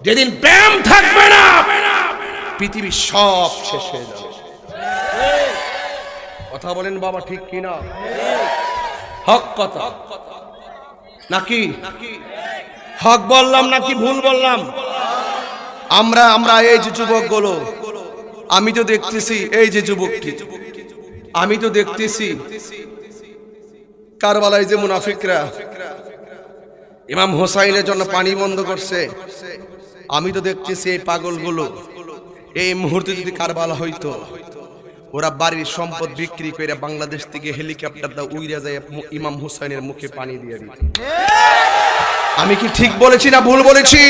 যেদিন প্রেম থাকবে না পৃথিবী সব শেষ হয়ে যাবে। কথা বলেন বাবা ঠিক কিনা? হক কথা। নাকি? হক বললাম নাকি ভুল বললাম? আমরা আমরা এই যে যুবকগুলো আমি তো দেখতেছি এই যে যুবকটি। আমি তো দেখতেছি কারবালায় যে মুনাফিকরা ইমাম হোসাইনের জন্য পানি বন্ধ করছে। আমি তো দেখতেছি এই পাগলগুলো। এই মুহূর্তে যদি কারবালা হইতো, ওরা বাড়ির সম্পদ বিক্রি করে বাংলাদেশ থেকে হেলিকপ্টার দা উইরা যায় ইমাম হুসাইনের মুখে পানি দিয়ে দিত। আমি কি ঠিক বলেছি না ভুল বলেছি?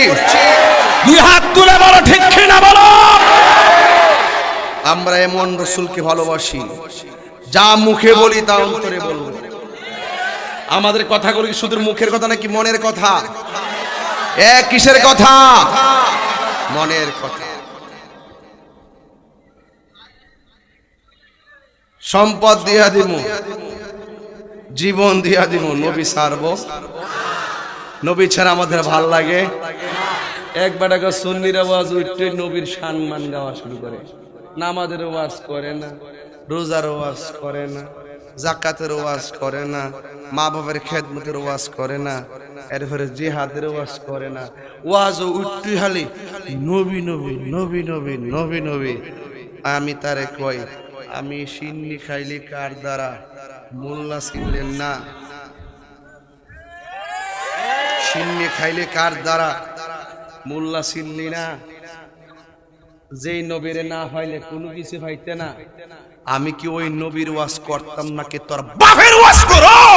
দুই হাত তুলে বলো, ঠিক না বলো? আমরা এমন রসুলকে ভালোবাসি, যা মুখে বলি তা অন্তরে বলব। আমাদের কথাগুলো শুধু মুখের কথা নাকি মনের কথা? কিসের কথা? মনের কথা। সম্পদ দিয়া দিমু, জীবন দিয়া দিমু, নবী সারব। নবী ছাড়া আমাদের ভালো লাগে। একবার আগে সুন্নির আওয়াজ উঠতে নবীর সম্মান গাওয়া শুরু করে। নামাজের ওয়াজ করে না, রোজার ওয়াজ করে না, জাকাতের ওয়াজ করে না মা বাবার খেদমতের ওয়াজ করে না এরপরে জিহাদের ওয়াজ করে না। ওয়াজ ও উঠতে হালি নবী নবী নবী নবী নবী নবী। আমি তারে কই, আমি সিন্নি খাইলি কার দ্বারা? মোল্লা ছিলেন না। সিন্নি খাইলে কার দ্বারা? মোল্লা ছিললি না। যেই নবীর না হইলে কোনো কিছু পাইতে না। আমি কি ওই নবীর ওয়াজ করতাম নাকি তোর বাপের ওয়াজ করম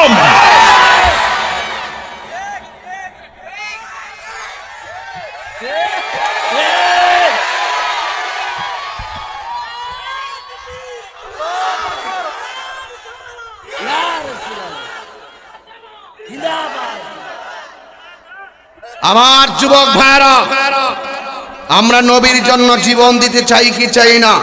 আমার যুবক ভাইরা আমরা নবীর জন্য জীবন দিতে চাই কি চাই না?